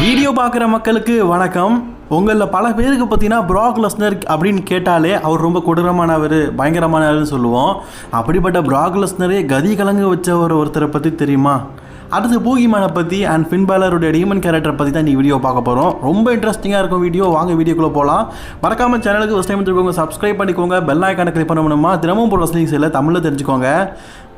Video பார்க்குற மக்களுக்கு வணக்கம். உங்களில் பல பேருக்கு பார்த்தீங்கன்னா ப்ராக் லெஸ்னர் அப்படின்னு கேட்டாலே அவர் ரொம்ப கொடூரமானவர் பயங்கரமானவர்னு சொல்லுவோம். அப்படிப்பட்ட ப்ராக் லெஸ்னரே கதி கலங்கு வச்சவர் ஒருத்தரை பற்றி தெரியுமா? அடுத்து பூகிமானை பற்றி அண்ட் ஃபின்பாலருடைய டீமன் கேரக்டரை பற்றி தான் நீ வீடியோ பார்க்க போகிறோம் ரொம்ப இன்ட்ரெஸ்டிங்காக இருக்கும் வீடியோ. வாங்க வீடியோக்குள்ளே போகலாம் மறக்காமல் சேனலுக்கு ஃபஸ்ட் டைம் இருக்கவங்க சப்ஸ்கிரைப் பண்ணிக்கோங்க. பெல் ஐக்கானை கிளிக் பண்ணணுமா தினமும் போகிற ரஸ்லிங்ஸ் இல்லை தமிழில் தெரிஞ்சுக்கோங்க.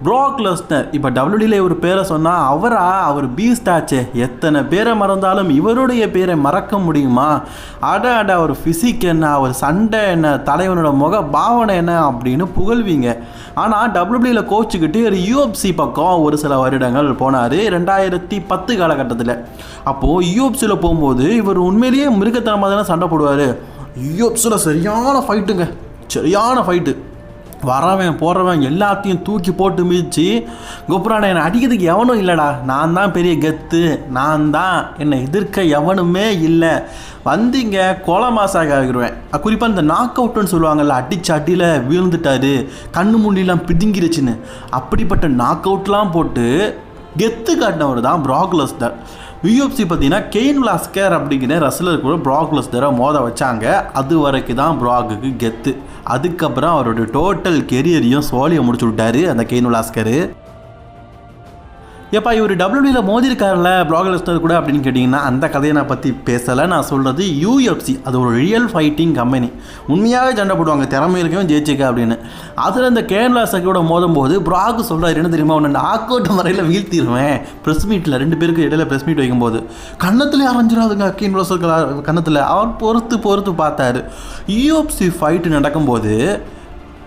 ப்ராக் லெஸ்னர் இப்போ டபிள்யூடியில் ஒரு பேரை சொன்னால் அவரா? அவர் பீஸ்ட் ஆச்சே. எத்தனை பேரை மறந்தாலும் இவருடைய பேரை மறக்க முடியுமா? அட அட அவர் ஃபிசிக் என்ன? அவர் சண்டை என்ன? தலைவனோட முக பாவனை என்ன? அப்படின்னு புகழ்வீங்க. ஆனால் டபிள்யூடியில் கோச்சுக்கிட்டு ஒரு யூஎஃப்சி பக்கம் ஒரு சில வருடங்கள் போனார் ரெண்டாயிரத்தி பத்து காலகட்டத்தில். அப்போது யூஎஃப்சியில் போகும்போது இவர் உண்மையிலேயே மிருகத்தனமாக தானே சண்டை போடுவார்? யூஎஃப்சியில் சரியான ஃபைட்டுங்க சரியான ஃபைட்டு வரவன் போடுறவன் எல்லாத்தையும் தூக்கி போட்டு மிதிச்சு குப்ரான என்னை அடிக்கிறதுக்கு எவனும் இல்லைடா. நான் தான் பெரிய கெத்து. நான் தான் என்னை எதிர்க்க எவனுமே இல்லை. வந்தீங்க கோல மாசாக ஆகிடுவேன் குறிப்பாக இந்த நாக் அவுட்டுன்னு சொல்லுவாங்கல்ல அடிச்சு அடியில் வீழ்ந்துட்டாரு. கண்ணு முண்டிலாம் பிதுங்கிருச்சுன்னு. அப்படிப்பட்ட நாக் அவுட்லாம் போட்டு கெத்து காட்டினவர் தான் ப்ராக் யூஎஃப்சி பார்த்தீங்கன்னா கெயின் லாஸ்கர் அப்படிங்கிற ரசலர் கூட ப்ராக் லெஸ்னரை மோத வச்சாங்க. அது வரைக்கும் தான் ப்ராகுக்கு கெத்து. அதுக்கப்புறம் அவரோட டோட்டல் கெரியரையும் சோழியை முடிச்சு விட்டாரு அந்த கெயின் லாஸ்கரு ஏப்பா இவர் டபிள்யூடியில் மோதிருக்காருல ப்ராக் லெஸ்னர் கூட அப்படின்னு கேட்டிங்கன்னா அந்த கதையை நான் பற்றி பேசலை. நான் சொல்கிறது யூஎஃப்சி அது ஒரு ரியல் ஃபைட்டிங் கம்பெனி உண்மையாகவே சண்டை போடுவாங்க திறமை இருக்கவும் ஜெயிச்சிக்க அப்படின்னு. அதில் இந்த கேரளா சக்கியோட மோதும் போது ப்ராக் சொல்கிறார் என்ன தெரியுமா ஒன்று நாக் அவுட் முறையில் வீழ்த்திடுவேன் ப்ரெஸ் மீட்டில் ரெண்டு பேருக்கு இடையில ப்ரெஸ் மீட் வைக்கும்போது கன்னத்தில் அரைஞ்சிடாதுங்க கீன் கன்னத்தில். அவர் பொறுத்து பொறுத்து பார்த்தாரு. யூஎஃப்சி ஃபைட்டு நடக்கும்போது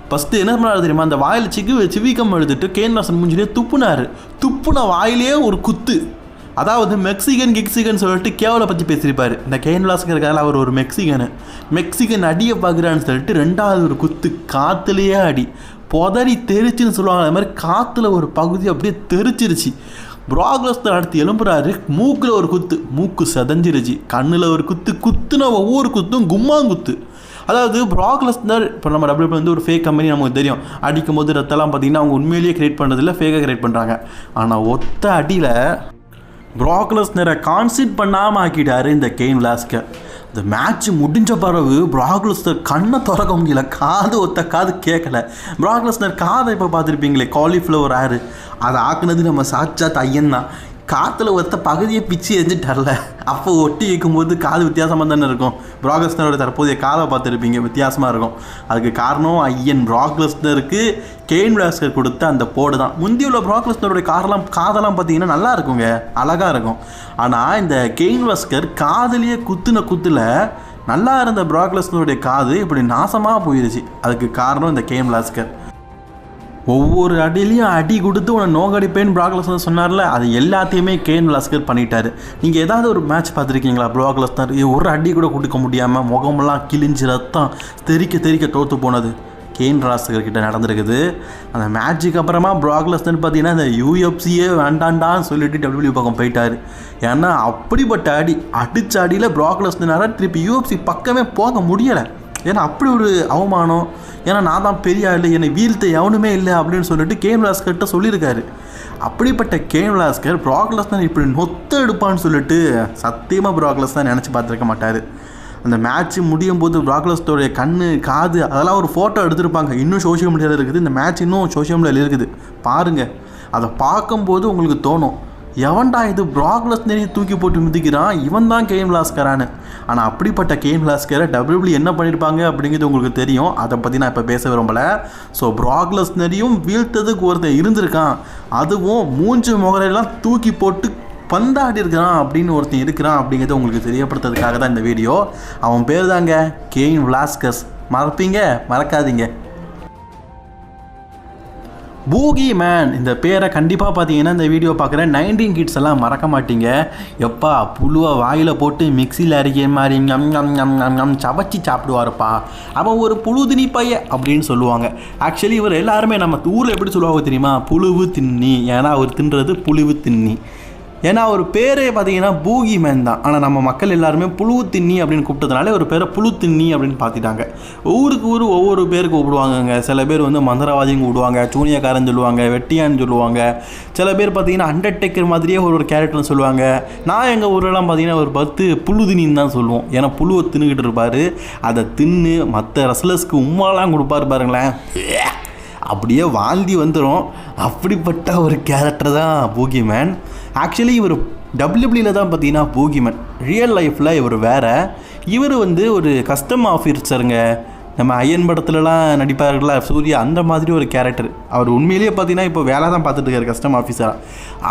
ஃபஸ்ட்டு என்ன பண்ணாரு தெரியுமா? அந்த வாயில் சிக்கு சிவிக்கம் எழுதிட்டு கேன்வாசன் மூஞ்சிலே துப்புனாரு. துப்புன வாயிலே ஒரு குத்து. அதாவது மெக்சிகன் கிக்சிகன் சொல்லிட்டு கேவலை பற்றி பேசியிருப்பார். இந்த கேன் அவர் ஒரு மெக்சிகனு. மெக்சிகன் அடியை பார்க்குறான்னு சொல்லிட்டு ரெண்டாவது ஒரு குத்து காற்றுலேயே அடி. புதறி தெரிச்சுன்னு சொல்லுவாங்க. அது மாதிரி காற்றுல ஒரு பகுதி அப்படியே தெரிச்சிருச்சு. ப்ராக்லஸ்தர் அடுத்து எலும்புறாரு மூக்கில் ஒரு குத்து. மூக்கு செதஞ்சிருச்சு. கண்ணில் ஒரு குத்து. குத்துன ஒவ்வொரு குத்தும் கும்மாங்குத்து. அதாவது ப்ராக்லஸ்னர் இப்போ நம்ம டபுள்யூ வந்து ஒரு ஃபேக் கம்பெனி நமக்கு தெரியும். அடிக்கும் போது ரத்தெல்லாம் பார்த்தீங்கன்னா அவங்க உண்மையிலேயே கிரியேட் பண்ணுறதில்ல ஃபேக்காக கிரியேட் பண்ணுறாங்க ஆனால் ஒத்த அடியில் ப்ராக்லஸ்னரை கான்சென்ட் பண்ணாமல் ஆக்கிட்டாரு இந்த கெயின் லாஸ்கர் இந்த மேட்ச் முடிஞ்ச பிறகு ப்ராக்லஸ்னர் கண்ணை திறக்க முடியல காது ஒத்த காது கேட்கல ப்ராக்லஸ்னர் காதை இப்போ பார்த்துருப்பீங்களே காலிஃப்ளவர் ஆறு. அதை ஆக்குனது நம்ம சாட்சாத் ஐயன் தான். காற்றுல ஒருத்த பகுதியை பிச்சு எரிஞ்சிட்டார்ல. அப்போ ஒட்டி வைக்கும்போது காது வித்தியாசமாக தானே இருக்கும். ப்ராக்லஸ்னரோட தற்போதைய காதை பார்த்துருப்பீங்க வித்தியாசமாக இருக்கும். அதுக்கு காரணம் ஐயன் ப்ராக்லஸ்னருக்கு கெயின் பிளாஸ்கர் கொடுத்த அந்த போடு தான். முந்தி உள்ள ப்ராக்லஸ்னருடைய காரெல்லாம் காதெல்லாம் பார்த்தீங்கன்னா நல்லா இருக்குங்க. அழகாக இருக்கும். ஆனால் இந்த கெயின் பிளாஸ்கர் காதுலேயே குத்துன குத்தில் நல்லா இருந்த ப்ராக்லஸ்னருடைய காது இப்படி நாசமாக போயிடுச்சு அதுக்கு காரணம் இந்த கெயின் பிளாஸ்கர் ஒவ்வொரு அடியிலையும் அடி கொடுத்து உன்னை நோகடிப்பேன்னு ப்ராக்லஸ்னர் சொன்னார்ல அது எல்லாத்தையுமே கேன் லஸ்கர் பண்ணிட்டாரு. நீங்கள் ஏதாவது ஒரு மேட்ச் பார்த்துருக்கீங்களா? ப்ராக்லஸ்னர் ஒரு அடி கூட கொடுக்க முடியாமல் முகமெல்லாம் கிழிஞ்சு ரத்தம் தெறிக்க தெறிக்க தோற்று போனது. கேன் ராஸ்கர் கிட்ட நடந்திருக்குது. அந்த மேட்சுக்கு அப்புறமா ப்ராக்லஸ்னர் பார்த்தீங்கன்னா இந்த யூஎஃப்சியே வேண்டாண்டான்னு சொல்லிட்டு டபிள்யூ பக்கம் போயிட்டார். ஏன்னா அப்படிப்பட்ட அடி அடிச்ச அடியில் ப்ராக்லஸ்னரால் திருப்பி யூஎஃப்சி பக்கமே போக முடியலை. ஏன்னா அப்படி ஒரு அவமானம் ஏன்னா நான் தான் பெரிய ஆள் என்னை வீழ்த்த எவனுமே இல்லை அப்படின்னு சொல்லிட்டு கேம் லாஸ்கர்கிட்ட சொல்லியிருக்காரு. அப்படிப்பட்ட கேம் லாஸ்கர் ப்ராக்லஸ் தான் இப்படி நொத்த எடுப்பான்னு சொல்லிட்டு சத்தியமாக ப்ராக்லஸ் தான் நினச்சி பார்த்துருக்க மாட்டார். அந்த மேட்ச் முடியும் போது ப்ராக்லஸ்டோடைய கண் காது அதெல்லாம் ஒரு ஃபோட்டோ எடுத்திருப்பாங்க. இன்னும் சோஷியல் மீடியாவில் இருக்குது. இந்த மேட்ச் இன்னும் சோஷியல் மீடியாவில் இருக்குது. பாருங்கள் அதை பார்க்கும்போது உங்களுக்கு தோணும். எவன்டா இது ப்ராக்லஸ்னரி தூக்கி போட்டு மிதிக்கிறான்? இவன் தான் கேம் லாஸ்கரானு ஆனால் அப்படிப்பட்ட கேம் லாஸ்கரை டபிள்யூபிள்யூ என்ன பண்ணியிருப்பாங்க அப்படிங்கிறது உங்களுக்கு தெரியும். அதை பற்றி நான் இப்போ பேச விரும்பலை. ஸோ ப்ராக்லஸ்னரியும் வீழ்த்ததுக்கு ஒருத்தன் இருந்திருக்கான். அதுவும் மூஞ்சு முகரையெல்லாம் தூக்கி போட்டு பந்தாடி இருக்கிறான் அப்படின்னு ஒருத்தன் இருக்கிறான் அப்படிங்கிறத உங்களுக்கு தெரியப்படுத்துறதுக்காக தான் இந்த வீடியோ. அவன் பேர் தாங்க கெயின் விளாஸ்கஸ் மறப்பீங்க? மறக்காதீங்க. பூகி மேன் இந்த பேரை கண்டிப்பாக பார்த்தீங்கன்னா இந்த வீடியோ பார்க்குற நைன்டீன் கிட்ஸ் எல்லாம் மறக்க மாட்டீங்க. எப்பா புழுவை வாயில் போட்டு மிக்சியில் அரைக்கிற மாதிரி ஞம் ஞம் ஞம் ஞம் ஞம் சவச்சி சாப்பிடுவாருப்பா. அவன் ஒரு புழு திணி பைய அப்படின்னு சொல்லுவாங்க. ஆக்சுவலி இவர் எல்லாருமே நம்ம ஊரில் எப்படி சொல்லுவாங்க தெரியுமா? புழுவு தின்னி. ஏன்னா அவர் தின்றது புழுவு தின்னி. ஏன்னா அவர் பேரே பார்த்தீங்கன்னா பூகி மேன் தான். ஆனால் நம்ம மக்கள் எல்லாருமே புழு திண்ணி அப்படின்னு கூப்பிட்டதுனால ஒரு பேரை புழு திண்ணி அப்படின்னு பார்த்துட்டாங்க ஊருக்கு ஊர் ஒவ்வொரு பேர் கூப்பிடுவாங்கங்க. சில பேர் வந்து மந்திரவாதியும் கூப்பிடுவாங்க சூனியக்காரன் சொல்லுவாங்க வெட்டியான்னு சொல்லுவாங்க. சில பேர் பார்த்தீங்கன்னா அண்டர்டேக்கர் மாதிரியே ஒரு ஒரு கேரக்டர்னு சொல்லுவாங்க. நான் எங்கள் ஊரெல்லாம் பார்த்தீங்கன்னா ஒரு பத்து புழு திணின்னு தான் சொல்லுவோம். ஏன்னா புழுவை தின்னுக்கிட்டு இருப்பார். அதை தின்னு மற்ற ரசலர்ஸ்க்கு உம்மாலாம் கொடுப்பாரு பாருங்களேன். அப்படியே வாந்தி வந்துடும் அப்படிப்பட்ட ஒரு கேரக்டர் தான் பூகிமேன் ஆக்சுவலி இவர் டபிள்யூபிள்யூவில் தான் பார்த்தீங்கன்னா பூகிமன். ரியல் லைஃப்பில் இவர் வேறு. இவர் வந்து ஒரு கஸ்டம் ஆஃபீஸருங்க நம்ம ஐயன் படத்துலலாம் நடிப்பார்களா சூர்யா அந்த மாதிரி ஒரு கேரக்டர் அவர் உண்மையிலேயே பார்த்தீங்கன்னா இப்போ வேலை தான் பார்த்துட்டு இருக்காரு கஸ்டம் ஆஃபீஸராக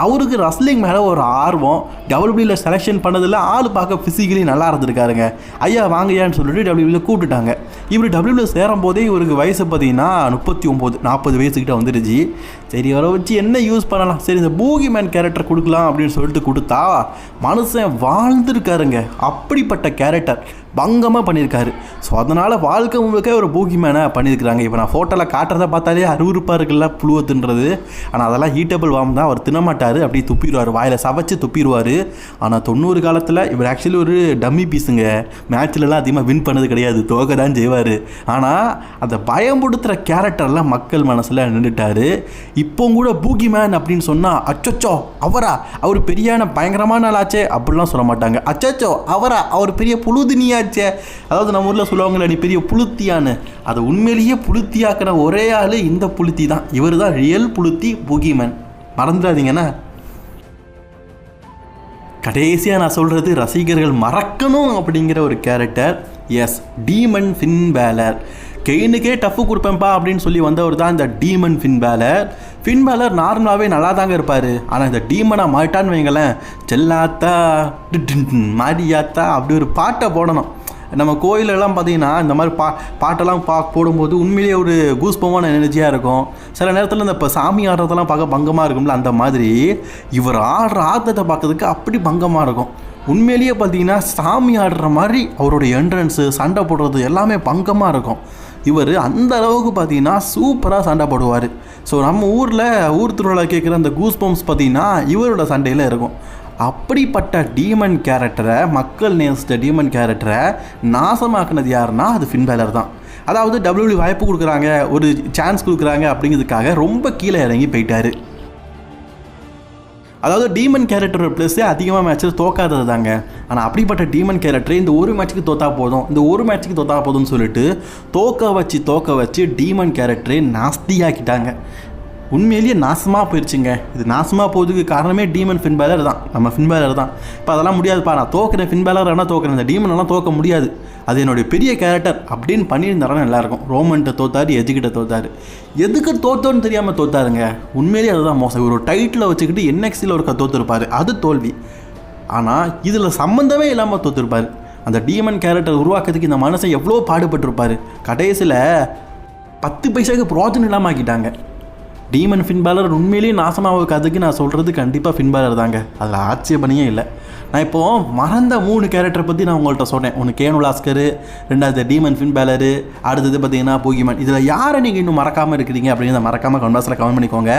அவருக்கு ரஸ்லிங் மேலே ஒரு ஆர்வம். டபிள்யூபியில் செலெக்ஷன் பண்ணதில் ஆள் பார்க்க ஃபிசிக்கலி நல்லா இருந்திருக்காருங்க. ஐயா வாங்கய்யான்னு சொல்லிட்டு டபிள்யூபியில் கூப்பிட்டுட்டாங்க. இவர் டபிள்யூபியில் சேரும் போதே இவருக்கு வயசு பார்த்தீங்கன்னா முப்பத்தி ஒம்பது நாற்பது வயசுக்கிட்ட வந்துடுச்சு. சரி வர வச்சு என்ன யூஸ் பண்ணலாம்? சரி இந்த பூகி மேன் கேரக்டர் கொடுக்கலாம் அப்படின்னு சொல்லிட்டு கொடுத்தா மனுஷன் வாழ்ந்துருக்காருங்க. அப்படிப்பட்ட கேரக்டர் பங்கமாக பண்ணியிருக்காரு ஸோ அதனால் வாழ்க்கை முழுக்க ஒரு பூகி மேனை பண்ணியிருக்கிறாங்க இப்போ நான் ஃபோட்டோவில் காட்டுறதை பார்த்தாலே அருவறுப்பாக இருக்குல்ல புழுவை தின்றது ஆனால் அதெல்லாம் ஹீட்டபிள் வாம் தான். அவர் தின்னமாட்டார். அப்படியே துப்பிடுவார். வாயில் சவைச்சு துப்பிடுவார். ஆனால் தொண்ணூறு காலத்தில் இவர் ஆக்சுவலி ஒரு டம்மி பீஸுங்க மேட்ச்லலாம் அதிகமாக வின் பண்ணது கிடையாது. தோக்க தான் செய்வார். ஆனால் அந்த பயம்படுத்துகிற கேரக்டர்லாம் மக்கள் மனசில் நின்றுட்டார் இப்போ கூட பூகி மேன் அப்படின்னு சொன்னால் அச்சச்சோ அவரா? அவர் பெரியான பயங்கரமான ஆளாச்சே. அப்படிலாம் சொல்ல மாட்டாங்க. அச்சச்சோ அவரா? அவர் பெரிய என்னாச்சே? அதாவது நம்ம ஊரில் சொல்லுவாங்க நீ பெரிய புளுத்தியான்னு. அதை உண்மையிலேயே புளுத்தியாக்கிற ஒரே ஆள் இந்த புளுத்தி தான். இவர் தான் ரியல் புளுத்தி புகிமேன் மறந்துடாதீங்கண்ணா. கடைசியாக நான் சொல்கிறது ரசிகர்கள் மறக்கணும் அப்படிங்கிற ஒரு character as Demon Finn Balor கெயினுக்கே tough கொடுப்பேன்ப்பா அப்படின்னு சொல்லி வந்தவர் தான் இந்த Demon Finn Balor Finn Balor நார்மலாகவே நல்லா தாங்க இருப்பார். ஆனால் இந்த டீமனாக மாட்டான்னு வைங்களேன் செல்லாத்தா மாரியாத்தா அப்படி ஒரு பாட்டை போடணும். நம்ம கோயிலெல்லாம் பார்த்தீங்கன்னா இந்த மாதிரி பா பாட்டெல்லாம் பா போடும்போது உண்மையிலேயே ஒரு கூஸ்பமான எனர்ஜியாக இருக்கும். சில நேரத்தில் இந்த இப்போ சாமி ஆடுறதெல்லாம் பார்க்க பங்கமாக இருக்கும்ல அந்த மாதிரி இவர் ஆடுற ஆட்டத்தை பார்க்கறதுக்கு அப்படி பங்கமாக இருக்கும். உண்மையிலேயே பார்த்தீங்கன்னா சாமி ஆடுற மாதிரி அவருடைய என்ட்ரன்ஸு சண்டை போடுறது எல்லாமே பங்கமாக இருக்கும். இவர் அந்த அளவுக்கு பார்த்தீங்கன்னா சூப்பராக சண்டை போடுவார். ஸோ நம்ம ஊரில் ஊர் திருவிழா கேட்குற அந்த கூஸ் பம்ப்ஸ் பார்த்தீங்கன்னா இவரோட சண்டையில் இருக்கும். அப்படிப்பட்ட டீமன் கேரக்டரை மக்கள் நேசித்த டீமன் கேரக்டரை நாசமாக்குனது யாருன்னா அது ஃபின்பேலர் தான். அதாவது டபிள்யூ வாய்ப்பு கொடுக்குறாங்க ஒரு சான்ஸ் கொடுக்குறாங்க அப்படிங்கிறதுக்காக ரொம்ப கீழே இறங்கி போயிட்டாரு. அதாவது டீமன் கேரக்டரோட ப்ளஸ்ஸே அதிகமாக மேட்ச்சில் தோக்காதது தாங்க. ஆனால் அப்படிப்பட்ட டீமன் கேரக்டரை இந்த ஒரு மேட்ச்சுக்கு தோத்தா போதும். இந்த ஒரு மேட்ச்சுக்கு தோத்தா போதும்னு சொல்லிட்டு தோக்க வச்சு தோக்க வச்சு டீமன் கேரக்டரை நாஸ்தியாக்கிட்டாங்க. உண்மையிலேயே நாசமாக போயிடுச்சுங்க இது நாசமாக போகிறதுக்கு காரணமே டீமன் ஃபின்பேலர் தான். நம்ம ஃபின்பேலர் தான். இப்போ அதெல்லாம் முடியாதுப்பா. நான் தோக்குறேன் ஃபின்பேலர் ஆனால் தோக்குறேன். இந்த டீமனெல்லாம் தோக்க முடியாது. அது என்னுடைய பெரிய கேரக்டர் அப்படின்னு பண்ணியிருந்தாலும் நல்லாயிருக்கும் ரோமன்ட்ட தோத்தாரு எஜுக்கிட்ட தோத்தாரு. எதுக்கு தோத்தோன்னு தெரியாமல் தோத்தாருங்க? உண்மையிலேயே அதுதான் மோசம். ஒரு டைட்டில் வச்சுக்கிட்டு என்எக்ஸில் ஒரு தோத்துருப்பார். அது தோல்வி. ஆனால் இதில் சம்மந்தமே இல்லாமல் தோத்துருப்பார். அந்த டீமன் கேரக்டர் உருவாக்குறதுக்கு இந்த மனுஷன் எவ்வளோ பாடுபட்டிருப்பார். கடைசியில் பத்து பைசாவுக்கு பிரோஜனம் இல்லாமல் ஆக்கிட்டாங்க. டீமன் ஃபின்பேலர் உண்மையிலேயே நாசமாக கதைக்கு நான் சொல்கிறது கண்டிப்பாக ஃபின்பேலர் தாங்க. அதில் ஆட்சேபனையே இல்லை. நான் இப்போது மறந்த மூணு கேரக்டரை பற்றி நான் உங்கள்கிட்ட சொன்னேன். ஒன்று கேனு லாஸ்கரு ரெண்டாவது டீமன் ஃபின்பேலரு அடுத்தது பார்த்தீங்கன்னா போகிமன் இதில் யாரை நீங்கள் இன்னும் மறக்காமல் இருக்கிறீங்க அப்படின்னு மறக்காமல் கன்வாஸில் கமெண்ட் பண்ணிக்கோங்க.